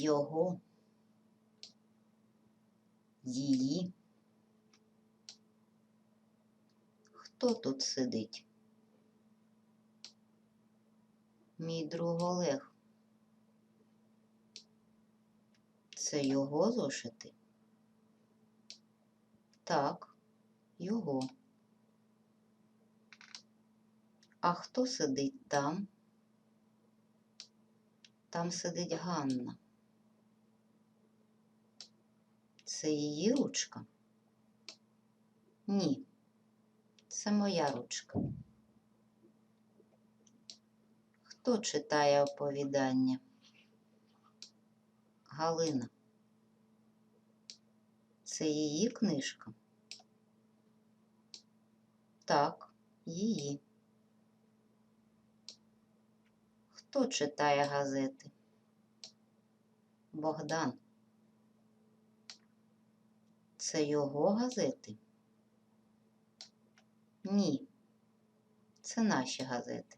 його, її. Хто тут сидить? Мій друг Олег. Це його зошити? Так, його. А хто сидить там? Там сидить Ганна. Це її ручка? Ні, це моя ручка. Хто читає оповідання? Галина. Це її книжка? Так, її. Хто читає газети? Богдан. Це його газети? Ні, це наші газети.